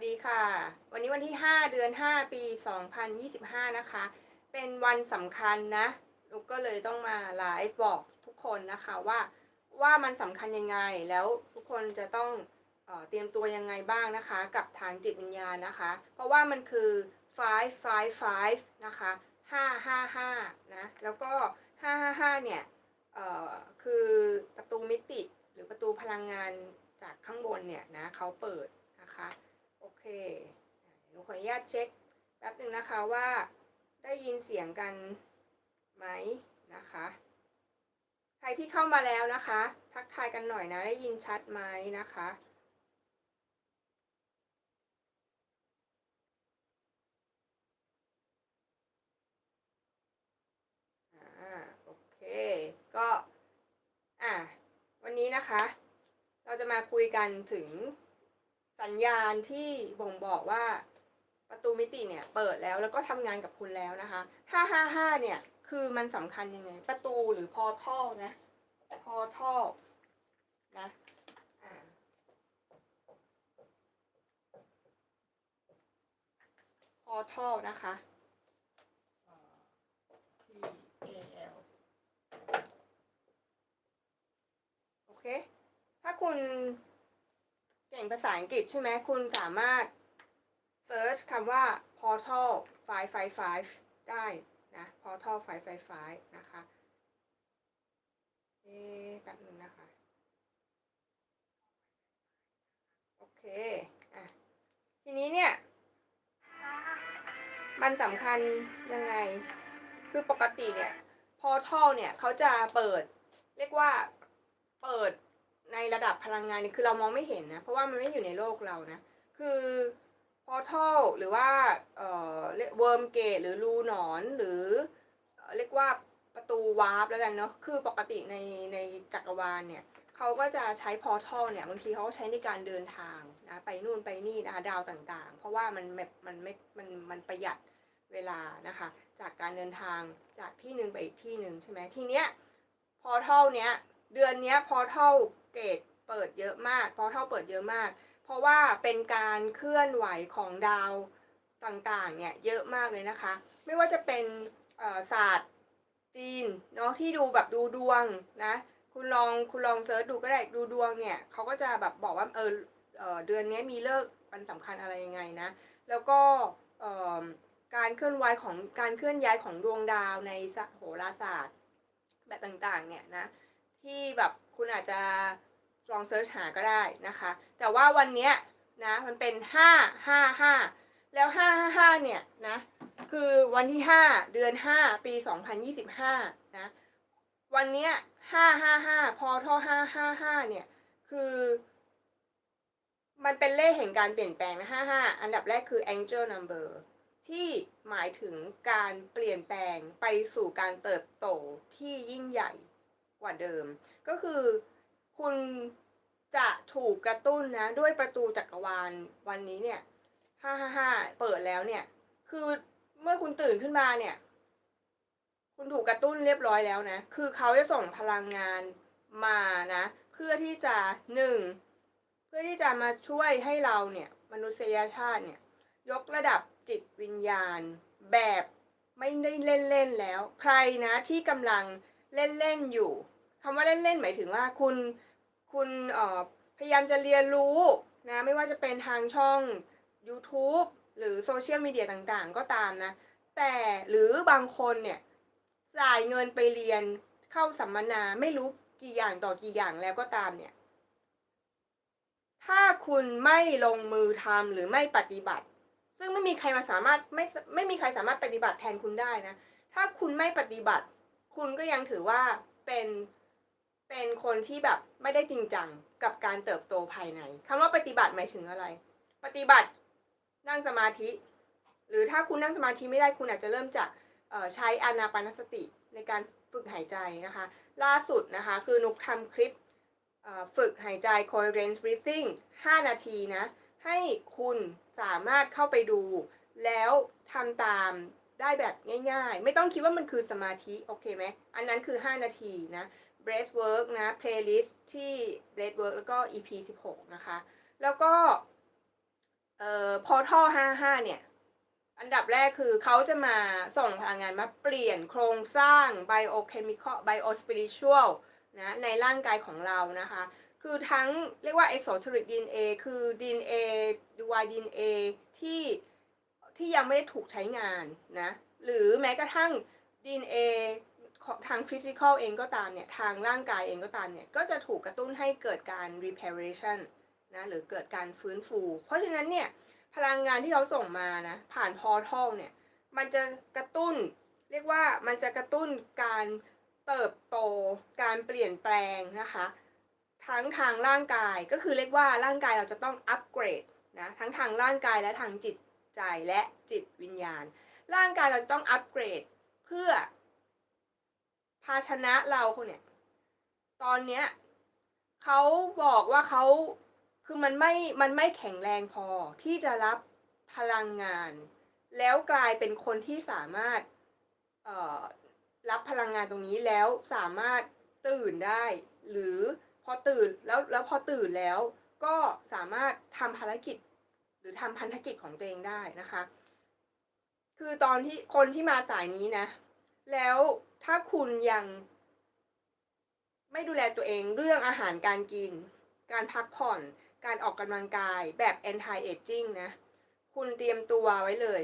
สดีค่ะ วันนี้วันที่ 5 เดือน 5 ปี 2025 นะคะ เป็นวันสำคัญนะลูกก็เลยต้องมาไลฟ์บอกทุกคนนะคะว่าว่ามันสำคัญยังไงแล้วทุกคนจะต้องเออเตรียมตัวยังไงบ้างนะคะ กับทางจิตวิญญาณนะคะ เพราะว่ามันคือ five five five นะคะ5 5 5นะแล้วก็5 5 5เนี่ยเอ่อคือประตูมิติหรือประตูพลังงานจากข้างบนเนี่ยนะเขาเปิด เคหนูขออนุญาตเช็คแป๊บหนึ่งนะคะว่าได้ยินเสียงกันไหมนะคะ ใครที่เข้ามาแล้วนะคะ ทักทายกันหน่อยนะ ได้ยินชัดไหมนะคะโอเคก็ อะ วันนี้นะคะ เราจะมาคุยกันถึง สัญญาณที่บ่งบอกว่าประตูมิติเนี่ยเปิดแล้วแล้วก็ทำงานกับคุณแล้วนะคะ 555 เนี่ย คือมันสำคัญยังไง ประตูหรือพอท่อนะ พอท่อนะอ่าพอท่อนะคะอ่า P A L โอเค ถ้าคุณ เก่งภาษาอังกฤษใช่ไหมคุณสามารถ search คำว่า portal 555 ได้นะ portal 555 นะคะ เอ๊แป๊บหนึงนะคะ โอเค อะ ทีนี้เนี่ย มันสำคัญยังไง คือปกติเนี่ย portal เนี่ยเขาจะเปิด เรียกว่าเปิด ในระดับพลังงานนี่คือเรามองไม่เห็นนะ เพราะว่ามันไม่อยู่ในโลกเรานะ คือ portal หรือว่าเอ่อเรียก worm gate หรือรูหนอนหรือเรียกว่าประตูวาร์ปแล้วกันเนาะคือปกติในในจักรวาลเนี่ยเขาก็จะใช้ portal เนี่ยบางทีเขาใช้ในการเดินทางนะไปนู่นไปนี่นะคะดาวต่างๆ เพราะว่ามันแบบมันไม่มันมันประหยัดเวลานะคะ จากการเดินทางจากที่หนึ่งไปอีกที่หนึ่งใช่ไหมทีเนี้ย portal เนี้ย เดือนนี้ย portal เกตเปิดเยอะมาก portal เปิดเยอะมาก เพราะว่าเป็นการเคลื่อนไหวของดาวต่างๆเนี่ยเยอะมากเลยนะคะ ไม่ว่าจะเป็นศาสตร์จีนเนาะที่ดูแบบดูดวงนะคุณลองคุณลองเซิร์ชดูก็ได้ดูดวงเนี่ยเขาก็จะแบบบอกว่าเออเดือนนี้มีเลิกษ์วันสำคัญอะไรยังไงนะ แล้วก็การเคลื่อนไหวของการเคลื่อนย้ายของดวงดาวในโหราศาสตร์แบบต่างๆเนี่ยนะ ที่แบบคุณอาจจะลองเซิร์ชหาก็ได้นะคะ แต่ว่าวันเนี้ยนะมันเป็นห้าห้าห้าแล้วห้าห้าห้าเนี่ยนะคือวันที่ห้าเดือนห้าปีสองพันยี่สิบห้านะวันเนี้ยห้าห้าห้าพอท่อห้าห้าห้าเนี่ยคือ มันเป็นเลขแห่งการเปลี่ยนแปลงนะห้าห้าอันดับแรกคือ angel number ที่หมายถึงการเปลี่ยนแปลงไปสู่การเติบโตที่ยิ่งใหญ่ กว่าเดิม ก็คือคุณจะถูกกระตุ้นนะ ด้วยประตูจักรวาลวันนี้เนี่ยห้าห้าห้าเปิดแล้วเนี่ย คือเมื่อคุณตื่นขึ้นมาเนี่ย คุณถูกกระตุ้นเรียบร้อยแล้วนะ คือเขาจะส่งพลังงานมานะ เพื่อที่จะหนึ่งเพื่อที่จะมาช่วยให้เราเนี่ย มนุษยชาติเนี่ย ยกระดับจิตวิญญาณ แบบไม่ได้เล่นเล่นแล้ว ใครนะที่กำลังเล่นเล่นอยู่ คำว่าเล่นๆหมายถึงว่าคุณคุณเอ่อพยายามจะเรียนรู้นะไม่ว่าจะเป็นทางช่อง YouTube หรือโซเชียลมีเดียต่างๆ ก็ตามนะ แต่หรือบางคนเนี่ยจ่ายเงินไปเรียนเข้าสัมมนาไม่รู้กี่อย่างต่อกี่อย่างแล้วก็ตามเนี่ย ถ้าคุณไม่ลงมือทำหรือไม่ปฏิบัติ ซึ่งไม่มีใครมาสามารถไม่ไม่มีใครสามารถปฏิบัติแทนคุณได้นะ ถ้าคุณไม่ปฏิบัติ คุณก็ยังถือว่าเป็น เป็นคนที่แบบไม่ได้จริงจังกับการเติบโตภายในคำว่าปฏิบัติหมายถึงอะไร ปฏิบัตินั่งสมาธิ หรือถ้าคุณนั่งสมาธิไม่ได้คุณอาจจะเริ่มจากใช้อานาปานสติในการฝึกหายใจนะคะ ล่าสุดนะคะ คือนุกทำคลิปฝึกหายใจ coherent breathing 5 นาทีนะ ให้คุณสามารถเข้าไปดู แล้วทำตามได้แบบง่าย ๆ ไม่ต้องคิดว่ามันคือสมาธิ โอเคไหม อันนั้นคือ 5 นาทีนะ breathwork นะ playlist ที่ breathwork แล้วก็ EP 16 นะคะ แล้วก็เอ่อพอท่อ55 เนี่ย อันดับแรกคือเขาจะมาส่งพลังงานมาเปลี่ยนโครงสร้าง biochemical biospiritual นะในร่างกายของเรานะคะ คือทั้งเรียกว่า esoteric DNA คือ DNA ดูว DNA ที่ที่ยังไม่ได้ถูกใช้งานนะ หรือแม้กระทั่ง DNA ขอ ทางฟิสิกอลเองก็ตามเนี่ย ทางร่างกายเองก็ตามเนี่ย ก็จะถูกกระตุ้นให้เกิดการ reparation นะหรือเกิดการฟื้นฟู เพราะฉะนั้นเนี่ย พลังงานที่เขาส่งมานะ ผ่านพอทัลเนี่ย มันจะกระตุ้น เรียกว่ามันจะกระตุ้นการเติบโต การเปลี่ยนแปลงนะคะ ทั้งทางร่างกายก็คือเรียกว่าร่างกายเราจะต้องอัปเกรดนะทั้งทางร่างกายและทางจิตใจและจิตวิญญาณ ร่างกายเราจะต้องอัปเกรดเพื่อ ภาชนะเราคนเนี่ย ตอนเนี้ยเขาบอกว่าเขาคือมันไม่มันไม่แข็งแรงพอที่จะรับพลังงาน แล้วกลายเป็นคนที่สามารถเอ่อรับพลังงานตรงนี้แล้วสามารถตื่นได้ หรือพอตื่นแล้วแล้วพอตื่นแล้วก็สามารถทำภารกิจ หรือทำพันธกิจของตัวเองได้นะคะ คือตอนที่คนที่มาสายนี้นะ แล้วถ้าคุณยัง ไม่ดูแลตัวเองเรื่องอาหารการกิน การพักผ่อน การออกกำลังกายแบบ anti aging นะ คุณเตรียมตัวไว้เลย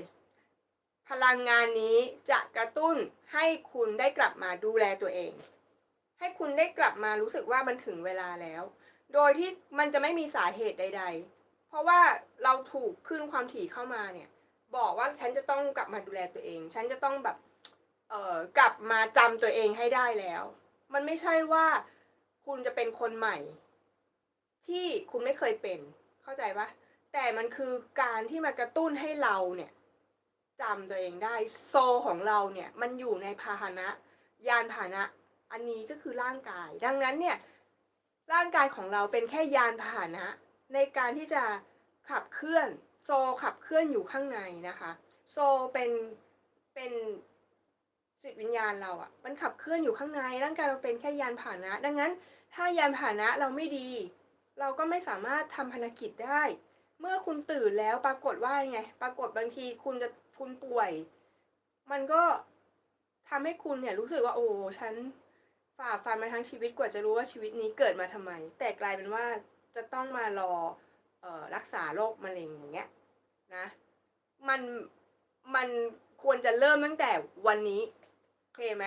พลังงานนี้จะกระตุ้นให้คุณได้กลับมาดูแลตัวเอง ให้คุณได้กลับมารู้สึกว่ามันถึงเวลาแล้ว โดยที่มันจะไม่มีสาเหตุใด ๆ เพราะว่าเราถูกขึ้นความถี่เข้ามาเนี่ย บอกว่าฉันจะต้องกลับมาดูแลตัวเอง ฉันจะต้องแบบ อ่อกลับมาจำตัวเองให้ได้แล้ว มันไม่ใช่ว่าคุณจะเป็นคนใหม่ ที่คุณไม่เคยเป็น เข้าใจปะแต่มันคือการที่มากระตุ้นให้เราเนี่ยจำตัวเองได้โซของเราเนี่ยมันอยู่ในพาหนะ ยานพาหนะ อันนี้ก็คือร่างกาย ดังนั้นเนี่ยร่างกายของเราเป็นแค่ยานพาหนะ ในการที่จะขับเคลื่อน โซขับเคลื่อนอยู่ข้างในนะคะ โซเป็นเป็น จิตวิญญาณเราอะมันขับเคลื่อนอยู่ข้างในร่างกายเราเป็นแค่ยานพานะ ดังนั้น ถ้ายานพานะเราไม่ดี เราก็ไม่สามารถทำภารกิจได้ เมื่อคุณตื่นแล้วปรากฏว่าไง ปรากฏบางทีคุณจะคุณป่วย มันก็ทำให้คุณเนี่ยรู้สึกว่าโอ้ฉันฝ่าฟันมาทั้งชีวิตกว่าจะรู้ว่าชีวิตนี้เกิดมาทำไม แต่กลายเป็นว่าจะต้องมารอเออรักษาโรคมะเร็งอย่างเงี้ยนะ มันมันควรจะเริ่มตั้งแต่วันนี้ เคไหม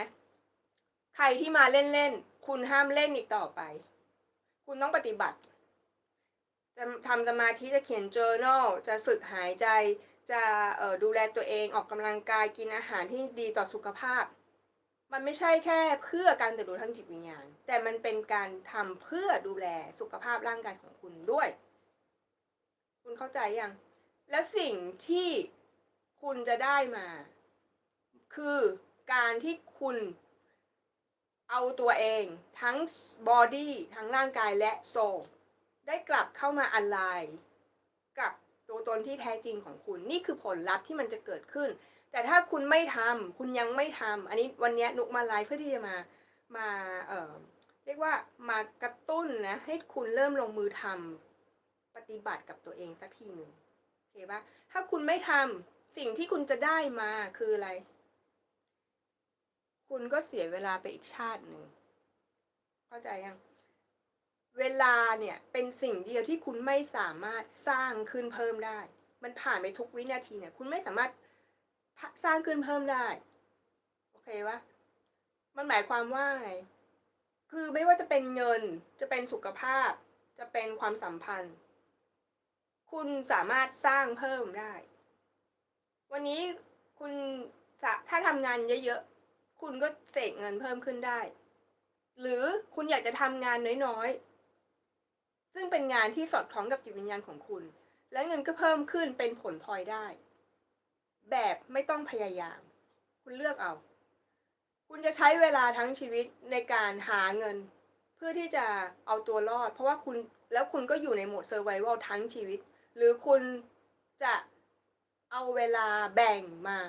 ใครที่มาเล่นๆ คุณห้ามเล่นอีกต่อไป คุณต้องปฏิบัติ จะทำสมาธิจะเขียน journal จะฝึกหายใจ จะออดูแลตัวเองออกกำลังกายกินอาหารที่ดีต่อสุขภาพ มันไม่ใช่แค่เพื่อการเติบโตทางจิตวิญญาณ แต่มันเป็นการทำเพื่อดูแลสุขภาพร่างกายของคุณด้วย คุณเข้าใจยัง แล้วสิ่งที่คุณจะได้มา คือ การที่คุณเอาตัวเองทั้งบอดี้ทั้งร่างกายและโซลได้กลับเข้ามาอ l ไลน์กับตัวตนที่แท้จริงของคุณ นี่คือผลลัพธ์ที่มันจะเกิดขึ้น แต่ถ้าคุณไม่ทำคุณยังไม่ทำอันนี้วันนี้นุกมาไลฟ์เพื่อที่จะมามาเอ่อเรียกว่ามากระตุ้นนะให้คุณเริ่มลงมือทำปฏิบัติกับตัวเองสักทีหนึ่งโอเคปะถ้าคุณไม่ทำสิ่งที่คุณจะได้มาคืออะไร คุณก็เสียเวลาไปอีกชาติหนึ่ง เข้าใจยัง เวลาเนี่ยเป็นสิ่งเดียวที่คุณไม่สามารถสร้างขึ้นเพิ่มได้ มันผ่านไปทุกวินาทีเนี่ย คุณไม่สามารถสร้างขึ้นเพิ่มได้ โอเคปะมันหมายความว่าไง คือไม่ว่าจะเป็นเงิน จะเป็นสุขภาพ จะเป็นความสัมพันธ์ คุณสามารถสร้างเพิ่มได้ วันนี้คุณถ้าทำงานเยอะ คุณก็เสกเงินเพิ่มขึ้นได้ หรือคุณอยากจะทำงานน้อยๆ ซึ่งเป็นงานที่สอดคล้องกับจิตวิญญาณของคุณ และเงินก็เพิ่มขึ้นเป็นผลพลอยได้ แบบไม่ต้องพยายาม คุณเลือกเอา คุณจะใช้เวลาทั้งชีวิตในการหาเงิน เพื่อที่จะเอาตัวรอด เพราะว่าคุณแล้วคุณก็อยู่ในโหมดเซอร์ไว a l ทั้งชีวิต หรือคุณจะเอาเวลาแบ่งมา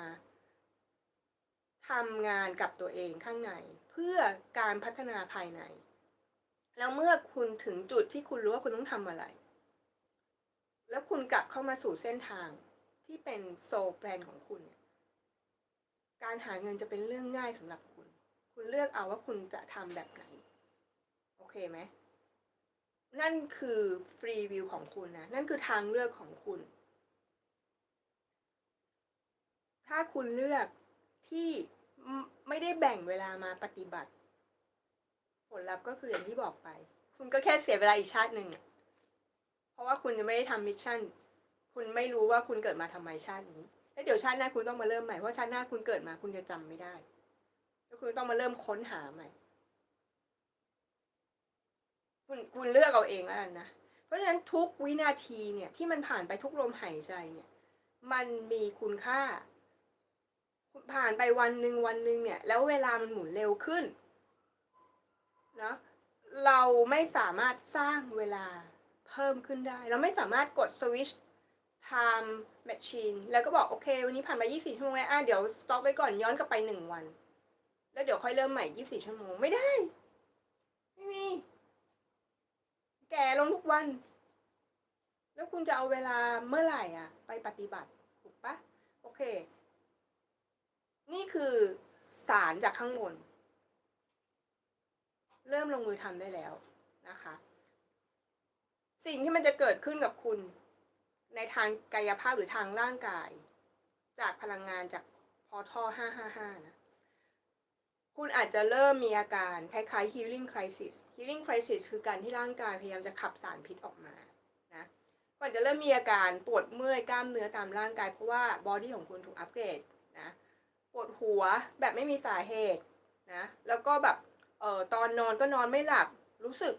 ทำงานกับตัวเองข้างใน เพื่อการพัฒนาภายใน แล้วเมื่อคุณถึงจุดที่คุณรู้ว่าคุณต้องทำอะไร แล้วคุณกลับเข้ามาสู่เส้นทางที่เป็นโซแปลนของคุณเนี่ยการหาเงินจะเป็นเรื่องง่ายสำหรับคุณ คุณเลือกเอาว่าคุณจะทำแบบไหน โอเคไหม นั่นคือฟรีวิวของคุณนะ นั่นคือทางเลือกของคุณ ถ้าคุณเลือกที่ ไม่ได้แบ่งเวลามาปฏิบัติ ผลลัพธ์ก็คืออย่างที่บอกไป คุณก็แค่เสียเวลาอีกชาติหนึ่งเพราะว่าคุณจะไม่ได้ทำมิชชั่น คุณไม่รู้ว่าคุณเกิดมาทำไมชาตินี้ แล้วเดี๋ยวชาติหน้าคุณต้องมาเริ่มใหม่ เพราะชาติหน้าคุณเกิดมาคุณจะจำไม่ได้ แล้วคุณต้องมาเริ่มค้นหาใหม่ คุณคุณเลือกเอาเองแล้วกันนะ เพราะฉะนั้นทุกวินาทีเนี่ยที่มันผ่านไปทุกลมหายใจเนี่ย มันมีคุณค่า ผ่านไปวันหนึ่งวันหนึ่งเนี่ย แล้วเวลามันหมุนเร็วขึ้นนะเราไม่สามารถสร้างเวลาเพิ่มขึ้นได้ เราไม่สามารถกดสวิช time machine แล้วก็บอกโอเค วันนี้ผ่านไป 24 ชั่วโมงแล้วอะเดี๋ยวสต็อปไว้ก่อนย้อนกลับไปหนึ่งวัน แล้วเดี๋ยวค่อยเริ่มใหม่ 24 ชั่วโมงไม่ได้ ไม่มี แก่ลงทุกวัน แล้วคุณจะเอาเวลาเมื่อไหร่อะ ไปปฏิบัติ ถูกปะโอเค นี่คือสารจากข้างบน เริ่มลงมือทำได้แล้วนะคะ สิ่งที่มันจะเกิดขึ้นกับคุณ ในทางกายภาพหรือทางร่างกาย จากพลังงานจากพอท่อ555 นะ คุณอาจจะเริ่มมีอาการคล้ายๆ healing crisis healing crisis คือการที่ร่างกายพยายามจะขับสารพิษออกมานะก่อนจะเริ่มมีอาการปวดเมื่อยกล้ามเนื้อตามร่างกายเพราะว่าบอดี้ของคุณถูกอัปเกรดนะ วดหัวแบบไม่มีสาเหตุนะแล้วก็แบบเอ่อตอนนอนก็นอนไม่หลับรู้สึก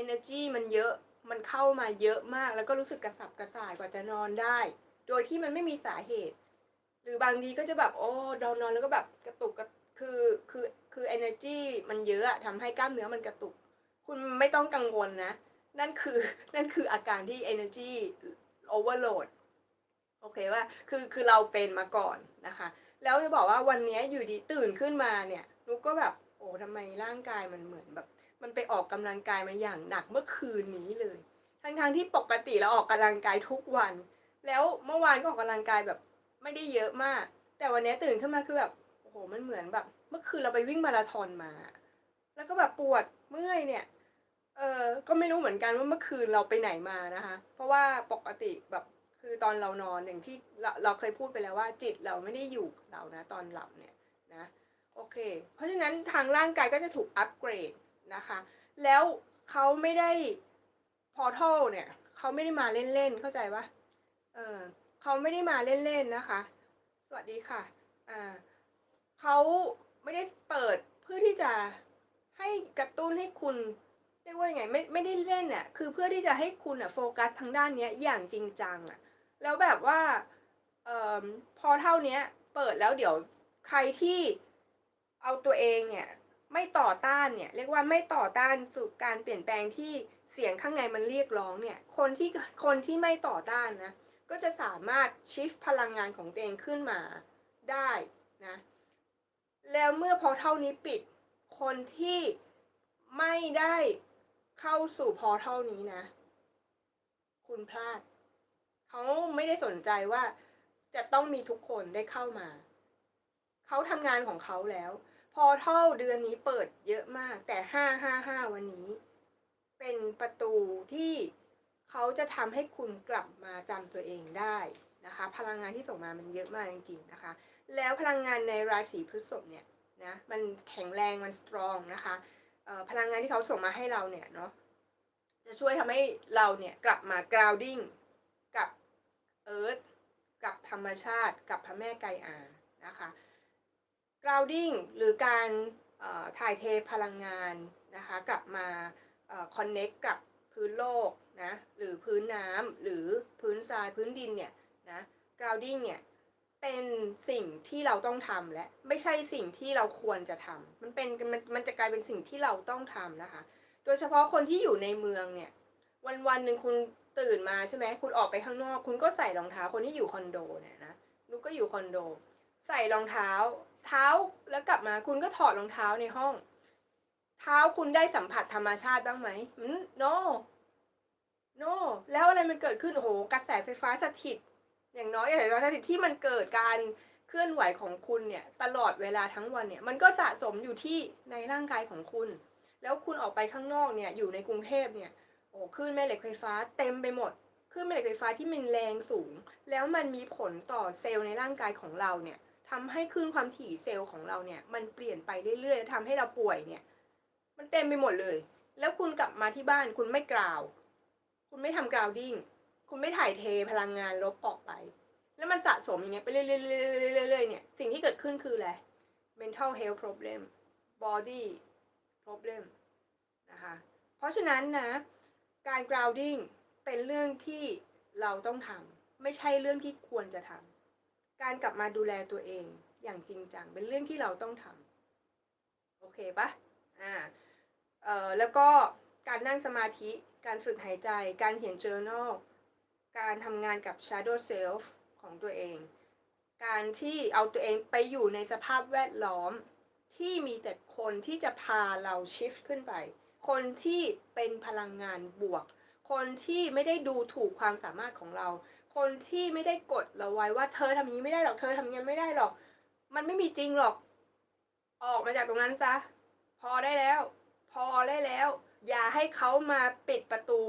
energy มันเยอะมันเข้ามาเยอะมาก แล้วก็รู้สึกกระสับกระส่ายกว่าจะนอนได้ โดยที่มันไม่มีสาเหตุ หรือบางทีก็จะแบบโอ้ดอนนอนแล้วก็แบบกระตุกกระคือคือคือ energy มันเยอะอะทำให้กล้ามเนื้อมันกระตุก คุณไม่ต้องกังวลนะ นั่นคือนั่นคืออาการที่ energy overload โอเคว่าคือคือเราเป็นมาก่อนนะคะ แล้วจะบอกว่าวันนี้อยู่ดีตื่นขึ้นมาเนี่ยนุกก็แบบ โอ้ทำไมร่างกายมันเหมือนแบบ มันไปออกกำลังกายมาอย่างหนักเมื่อคืนนี้เลย ทั้งทงๆที่ปกติเราออกกำลังกายทุกวัน แล้วเมื่อวานก็ออกกำลังกายแบบไม่ได้เยอะมาก แต่วันนี้ตื่นขึ้นมาคือแบบโอ้โหมันเหมือนแบบ เมื่อคืนเราไปวิ่งมาราธอนมา แล้วก็แบบปวดเมื่อยเนี่ยเออก็ไม่รู้เหมือนกันว่าเมื่อคืนเราไปไหนมานะคะ เพราะว่าปกติแบบ คือตอนเรานอนอย่างที่เราเราเคยพูดไปแล้วว่าจิตเราไม่ได้อยู่กับเรานะตอนหลับเนี่ยนะโอเค เพราะฉะนั้นทางร่างกายก็จะถูกอัปเกรดนะคะ แล้วเขาไม่ได้พอทัลเนี่ยเขาไม่ได้มาเล่นๆเข้าใจปะเออเขาไม่ได้มาเล่นๆนะคะ สวัสดีค่ะอ่าเขาไม่ได้เปิดเพื่อที่จะให้กระตุ้นให้คุณเรียกว่ายังไงไม่ไม่ได้เล่นอะคือเพื่อที่จะให้คุณอะโฟกัสทางด้านเนี้ยอย่างจริงจังอะ แล้วแบบว่าเออพอเท่าเนี้ยเปิดแล้วเดี๋ยวใครที่เอาตัวเองเนี่ยไม่ต่อต้านเนี่ยเรียกว่าไม่ต่อต้านสู่การเปลี่ยนแปลงที่เสียงข้างในมันเรียกร้องเนี่ยคนที่คนที่ไม่ต่อต้านนะก็จะสามารถชิฟพลังงานของตัวเองขึ้นมาได้นะแล้วเมื่อพอเท่านี้ปิดคนที่ไม่ได้เข้าสู่พอเท่านี้นะ คุณพลาด เขาไม่ได้สนใจว่าจะต้องมีทุกคนได้เข้ามา เขาทำงานของเขาแล้ว พอเท่าเดือนนี้เปิดเยอะมาก แต่ห้าห้าห้าวันนี้ เป็นประตูที่เขาจะทำให้คุณกลับมาจำตัวเองได้นะคะ พลังงานที่ส่งมามันเยอะมากจริงๆนะคะ แล้วพลังงานในราศีพฤษภเนี่ยนะมันแข็งแรงมันสตรองนะคะพลังงานที่เขาส่งมาให้เราเนี่ยเนาะจะช่วยทำให้เราเนี่ยกลับมา grounding earth กับธรรมชาติกับพระแม่ไกอานะคะ grounding หรือการถ่ายเทพลังงานนะคะกลับมาเอ่อ connect กับพื้นโลกนะหรือพื้นน้ำหรือพื้นทรายพื้นดินเนี่ยนะ grounding เนี่ยเป็นสิ่งที่เราต้องทำและไม่ใช่สิ่งที่เราควรจะทำมันเป็นมันมันจะกลายเป็นสิ่งที่เราต้องทำนะคะ โดยเฉพาะคนที่อยู่ในเมืองเนี่ยวันวันหนึ่งคุณ ตื่นมาใช่ไหมคุณออกไปข้างนอก คุณก็ใส่รองเท้าคนที่อยู่คอนโดเนี่ยนะนุกก็อยู่คอนโด ใส่รองเท้า เท้าแล้วกลับมาคุณก็ถอดรองเท้าในห้อง เท้าคุณได้สัมผัสธรรมชาติบ้างไหมอืม no โนแล้วอะไรมันเกิดขึ้นโอ้โหกระแสไฟฟ้าสถิต อย่างน้อยกระแสไฟฟ้าสถิตที่มันเกิดการเคลื่อนไหวของคุณเนี่ยตลอดเวลาทั้งวันเนี่ย มันก็สะสมอยู่ที่ในร่างกายของคุณ แล้วคุณออกไปข้างนอกเนี่ยอยู่ในกรุงเทพเนี่ย โอ้คลื่นแม่เหล็กไฟฟ้าเต็มไปหมดคลื่นแม่เหล็กไฟฟ้าที่มันแรงสูง แล้วมันมีผลต่อเซลล์ในร่างกายของเราเนี่ยทำให้คลื่นความถี่เซลล์ของเราเนี่ย มันเปลี่ยนไปเรื่อยๆแล้วทำให้เราป่วยเนี่ย มันเต็มไปหมดเลย แล้วคุณกลับมาที่บ้านคุณไม่กล่าว คุณไม่ทำกราวดิ้งคุณไม่ถ่ายเทพลังงานลบออกไป แล้วมันสะสมอย่างเงี้ยไปเรื่อยๆๆๆๆเนี่ย สิ่งที่เกิดขึ้นคืออะไร mental health problem body problem นะคะ เพราะฉะนั้นนะ การ grounding เป็นเรื่องที่เราต้องทำไม่ใช่เรื่องที่ควรจะทำการกลับมาดูแลตัวเองอย่างจริงจังเป็นเรื่องที่เราต้องทำโอเคปะอ่าเอ่อแล้วก็การนั่งสมาธิ การฝึกหายใจ การเขียน journal การทำงานกับ shadow self ของตัวเอง การที่เอาตัวเองไปอยู่ในสภาพแวดล้อมที่มีแต่คนที่จะพาเรา shift ขึ้นไป คนที่เป็นพลังงานบวก คนที่ไม่ได้ดูถูกความสามารถของเรา คนที่ไม่ได้กดเราไว้ว่าเธอทำนี้ไม่ได้หรอก เธอทำงนี้ไม่ได้หรอก มันไม่มีจริงหรอก ออกมาจากตรงนั้นซะ พอได้แล้ว พอได้แล้ว อย่าให้เขามาปิดประตู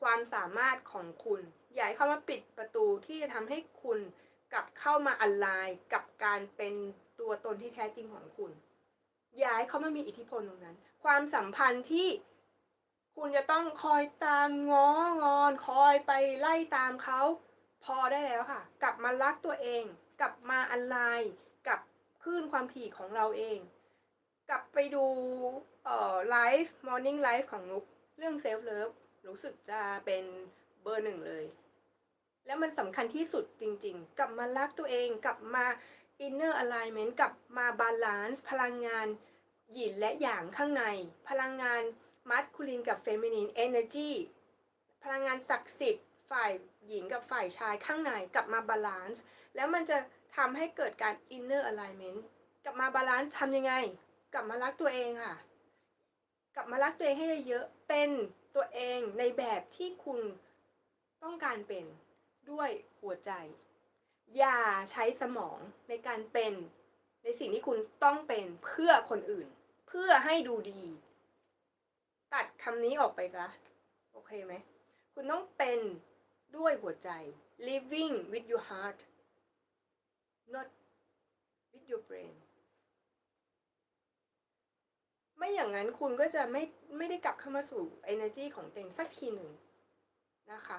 ความสามารถของคุณ อย่าให้เขามาปิดประตูที่จะทำให้คุณกลับเข้ามาอ l ไลน์กับการเป็นตัวตนที่แท้จริงของคุณ อย่าให้เขามามีอิทธิพลตรงนั้น ความสัมพันธ์ที่คุณจะต้องคอยตามง้องอน คอยไปไล่ตามเขาพอได้แล้วค่ะ กลับมารักตัวเอง กลับมาอ l ไลน์กับคลื่นความถี่ของเราเอง กลับไปดูเอ่อไลฟ์มอร์นิ่งไลฟ์ของนุกเรื่องเซลฟ์เลิฟรู้สึกจะเป็นเบอร์หนึ่งเลย แล้วมันสำคัญที่สุดจริงๆ กลับมารักตัวเอง กลับมา inner alignment กลับมาบาลานซ์พลังงาน หยินและหยางข้างใน พลังงาน masculine กับ feminine energy พลังงานศักดิ์สิทธิ์ฝ่ายหญิงกับฝ่ายชายข้างในกลับมาบาลานซ์แล้วมันจะทำให้เกิดการ inner alignment กลับมาบาลานซ์ทำยังไง กลับมารักตัวเองค่ะ กลับมารักตัวเองให้เยอะๆเป็นตัวเองในแบบที่คุณต้องการเป็นด้วยหัวใจ อย่าใช้สมองในการเป็นในสิ่งที่คุณต้องเป็นเพื่อคนอื่น เพื่อให้ดูดี ตัดคำนี้ออกไปซะโอเคไหม คุณต้องเป็นด้วยหัวใจ living with your heart not with your brain ไม่อย่างนั้นคุณก็จะไม่ไม่ได้กลับเข้ามาสู่ energy ของเตัวเองสักทีหนึ่งนะคะ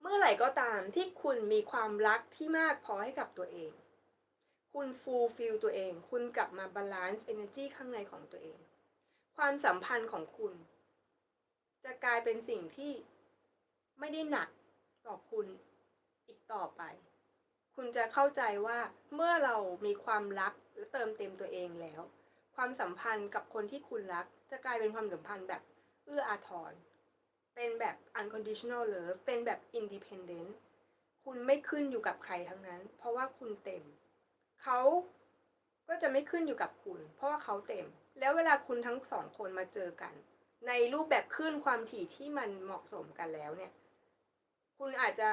เมื่อไหร่ก็ตามที่คุณมีความรักที่มากพอให้กับตัวเอง คุณฟูลฟิลตัวเอง คุณกลับมาบาลานซ์ energy ข้างในของตัวเอง ความสัมพันธ์ของคุณ จะกลายเป็นสิ่งที่ไม่ได้หนักต่อคุณอีกต่อไป คุณจะเข้าใจว่าเมื่อเรามีความรักและเติมเต็มตัวเองแล้ว ความสัมพันธ์กับคนที่คุณรัก จะกลายเป็นความสัมพันธ์แบบเอื้ออาทร เป็นแบบ unconditional love เป็นแบบ independent คุณไม่ขึ้นอยู่กับใครทั้งนั้น เพราะว่าคุณเต็ม เขาก็จะไม่ขึ้นอยู่กับคุณ เพราะว่าเขาเต็ม แล้วเวลาคุณทั้งสองคนมาเจอกัน ในรูปแบบคลื่นความถี่ที่มันเหมาะสมกันแล้วเนี่ย คุณอาจจะ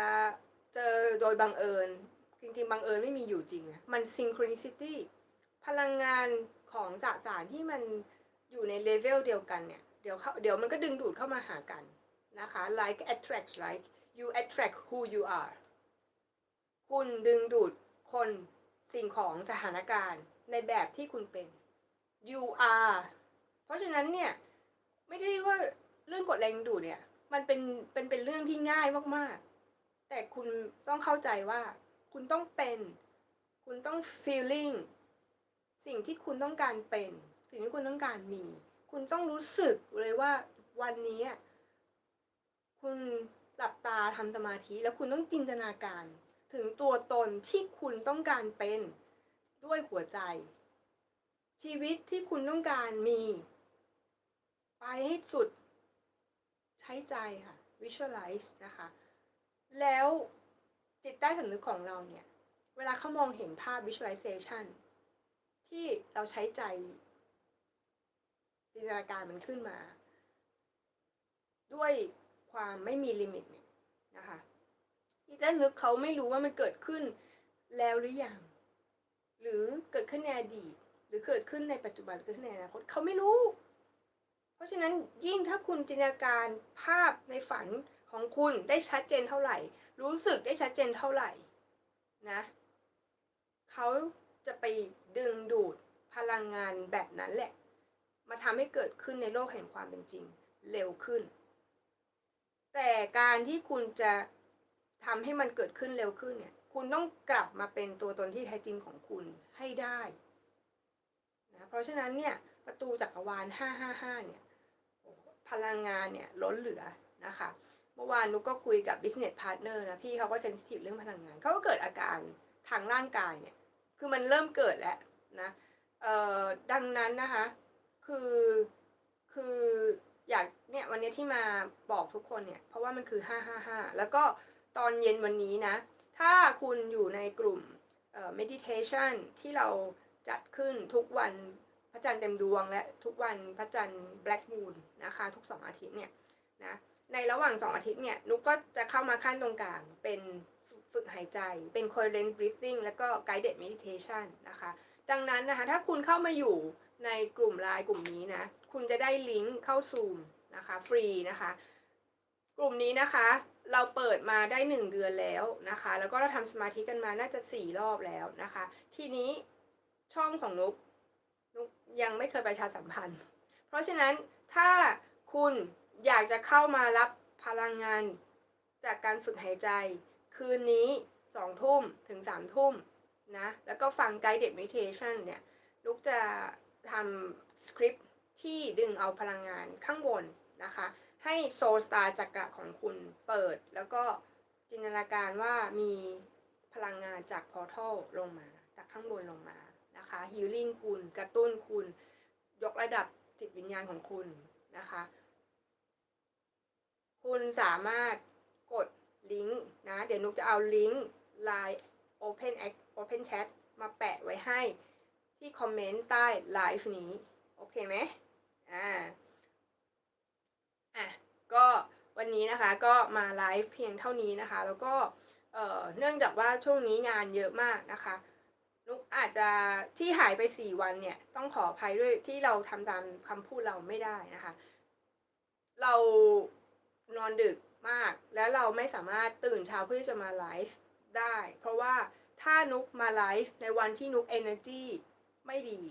เจอโดยบังเอิญ จริงๆบังเอิญไม่มีอยู่จริงนะมัน synchronicity พลังงานของสสารที่มันอยู่ในเลเวลเดียวกันเนี่ย เดี๋ยวเขาเดี๋ยวมันก็ดึงดูดเข้ามาหากันนะคะ like attract like you attract who you are คุณดึงดูดคน สิ่งของสถานการณ์ในแบบที่คุณเป็น you are เพราะฉะนั้นเนี่ย ไม่ใช่ว่าเรื่องกดแรงดูดเนี่ย มันเป็นเป็นเป็นเรื่องที่ง่ายมากๆ แต่คุณต้องเข้าใจว่า คุณต้องเป็น คุณต้อง feeling สิ่งที่คุณต้องการเป็น สิ่งที่คุณต้องการมี คุณต้องรู้สึกเลยว่าวันนี้ คุณหลับตาทำสมาธิแล้วคุณต้องจินตนาการ ถึงตัวตนที่คุณต้องการเป็นด้วยหัวใจ ชีวิตที่คุณต้องการมี ไปให้สุด ใช้ใจค่ะ visualize นะคะ แล้วจิตใต้สำนึกของเราเนี่ย เวลาเขามองเห็นภาพ visualization ที่เราใช้ใจจินตนาการมันขึ้นมา ด้วยความไม่มีลิมิตเนี่ย ที่เจะนึกเขาไม่รู้ว่ามันเกิดขึ้นแล้วหรือยังหรือเกิดขึ้นในอดีต หรือเกิดขึ้นในปัจจุบันเกิดขึ้นในอนาคตเขาไม่รู้ เพราะฉะนั้นยิ่งถ้าคุณจินตนาการภาพในฝันของคุณได้ชัดเจนเท่าไหร่ รู้สึกได้ชัดเจนเท่าไหร่นะเขาจะไปดึงดูดพลังงานแบบนั้นแหละ มาทำให้เกิดขึ้นในโลกแห่งความเป็นจริง เร็วขึ้น แต่การที่คุณจะ ทำให้มันเกิดขึ้นเร็วขึ้นเนี่ย คุณต้องกลับมาเป็นตัวตนที่แท้จริงของคุณให้ได้นะเพราะฉะนั้นเนี่ยประตูจักรวาล 555 เนี่ยพลังงานเนี่ยล้นเหลือนะคะ เมื่อวานนุกก็คุยกับ business partner นะพี่เขาก็เซนซิทีฟเรื่องพลังงานเขาก็เกิดอาการทางร่างกายเนี่ย คือมันเริ่มเกิดแล้วนะเอ่อดังนั้นนะคะ คือคืออยากเนี่ยวันนี้ที่มาบอกทุกคนเนี่ย เพราะว่ามันคือ 555 แล้วก็ ตอนเย็นวันนี้นะ ถ้าคุณอยู่ในกลุ่มเอ่อ meditation ที่เราจัดขึ้นทุกวันพระจันทร์เต็มดวงและทุกวันพระจันทร์ black moon นะคะ ทุกสองอาทิตย์เนี่ยนะในระหว่างสองอาทิตย์เนี่ยนุกก็จะเข้ามาขั้นตรงกลางเป็นฝึกหายใจเป็น coherent breathing แล้วก็ guided meditation นะคะ ดังนั้นนะคะถ้าคุณเข้ามาอยู่ในกลุ่มไลน์กลุ่มนี้นะ คุณจะได้ลิงก์เข้า Zoom นะคะ ฟรีนะคะ กลุ่มนี้นะคะ เราเปิดมาได้ 1 เดือนแล้วนะคะ แล้วก็เราทำสมาธิกันมาน่าจะ 4 รอบแล้วนะคะ ทีนี้ช่องของนุกนุกยังไม่เคยประชาสัมพันธ์ เพราะฉะนั้นถ้าคุณอยากจะเข้ามารับพลังงานจากการฝึกหายใจ คืนนี้สองทุ่มถึงสามทุ่มนะ แล้วก็ฟัง guided meditation เนี่ยนุกจะทำสคริปที่ดึงเอาพลังงานข้างบนนะคะ ให้โซลสตาร์จักระของคุณเปิด แล้วก็จินตนาการว่ามีพลังงานจากพอร์ทัลลงมา จากข้างบนลงมานะคะฮิลลิ่งคุณกระตุ้นคุณ ยกระดับจิตวิญญาณของคุณนะคะ คุณสามารถกดลิงก์นะ เดี๋ยวนุกจะเอาลิงก์ Line Open Act Open Chat มาแปะไว้ให้ที่คอมเมนต์ใต้ไลฟ์นี้ โอเคไหมอ่า อะก็วันนี้นะคะก็มาไลฟ์เพียงเท่านี้นะคะ แล้วก็เอ่อเนื่องจากว่าช่วงนี้งานเยอะมากนะคะนุกอาจจะที่หายไปสี่วันเนี่ย ต้องขออภัยด้วยที่เราทำตามคำพูดเราไม่ได้นะคะ เรานอนดึกมาก แล้วเราไม่สามารถตื่นเช้าเพื่อที่จะมาไลฟ์ได้ เพราะว่าถ้านุกมาไลฟ์ในวันที่นุก energy ไม่ดี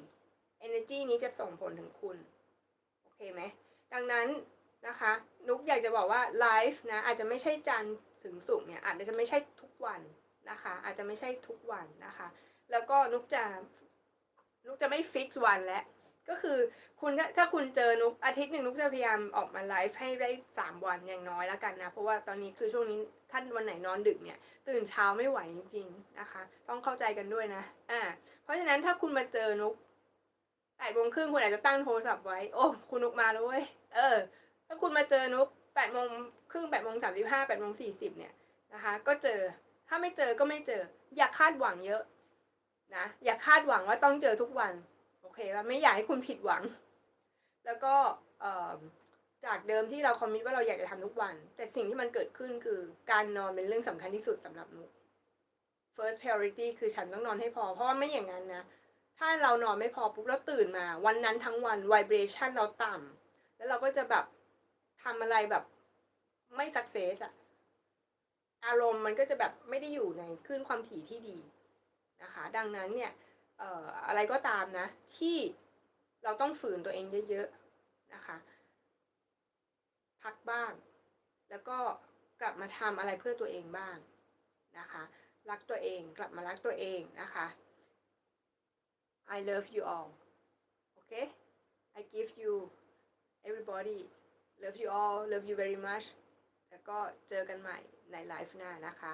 energy นี้จะส่งผลถึงคุณ โอเคไหม ดังนั้น นะคะ นุกอยากจะบอกว่าไลฟ์นะอาจจะไม่ใช่จันทร์ถึงศุกร์เนี่ยอาจจะไม่ใช่ทุกวันนะคะ อาจจะไม่ใช่ทุกวันนะคะ แล้วก็นุกจะนุกจะไม่ฟิกวันแล้วก็คือคุณถ้าถ้าคุณเจอนุกอาทิตย์หนึ่งนุกจะพยายามออกมาไลฟ์ให้ได้สามวันอย่างน้อยแล้วกันนะเพราะว่าตอนนี้คือช่วงนี้ท่านวันไหนนอนดึกเนี่ย ตื่นเช้าไม่ไหวจริง ๆนะคะ ต้องเข้าใจกันด้วยนะอ่าเพราะฉะนั้นถ้าคุณมาเจอนุกแปดโมงครึ่งคุณอาจจะตั้งโทรศัพท์ไว้ โอ้คุณนุกมาแล้วเว้ยเออ ถ้าคุณมาเจอนุกแปดโมงครึ่งแปดโมงสามสิบห้าแปดโมงสี่สิบเนี่ยนะคะ ก็เจอถ้าไม่เจอก็ไม่เจอ อย่าคาดหวังเยอะนะอย่าคาดหวังว่าต้องเจอทุกวัน โอเคป่ะไม่อยากให้คุณผิดหวัง แล้วก็เอ่อจากเดิมที่เราคอมมิตว่าเราอยากจะทำทุกวัน แต่สิ่งที่มันเกิดขึ้นคือการนอนเป็นเรื่องสำคัญที่สุดสำหรับนุก first priority คือฉันต้องนอนให้พอ เพราะว่าไม่อย่างนั้นนะ ถ้าเรานอนไม่พอปุ๊บแล้วตื่นมา วันนั้นทั้งวัน vibration เราต่ำแล้วเราก็จะแบบ ทำอะไรแบบไม่ success อะอารมณ์มันก็จะแบบไม่ได้อยู่ในคลื่นความถี่ที่ดีนะคะ ดังนั้นเนี่ยเอ่ออะไรก็ตามนะ ที่เราต้องฝืนตัวเองเยอะๆนะคะ พักบ้าง แล้วก็กลับมาทำอะไรเพื่อตัวเองบ้างนะคะ รักตัวเองกลับมารักตัวเองนะคะ I love you all okay I give you everybody love you all love you very much แล้วก็เจอกันใหม่ในไลฟ์หน้านะคะ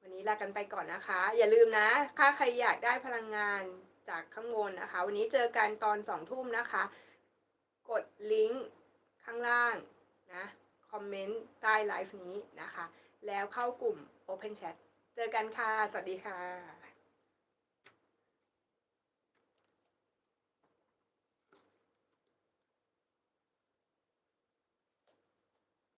วันนี้ลากันไปก่อนนะคะ อย่าลืมนะ ถ้าใครอยากได้พลังงานจากข้างบนนะคะ วันนี้เจอกันตอนสองทุ่มนะคะ กดลิงก์ข้างล่างนะ คอมเมนต์ใต้ไลฟ์นี้นะคะ แล้วเข้ากลุ่ม Open Chat เจอกันค่ะ สวัสดีค่ะ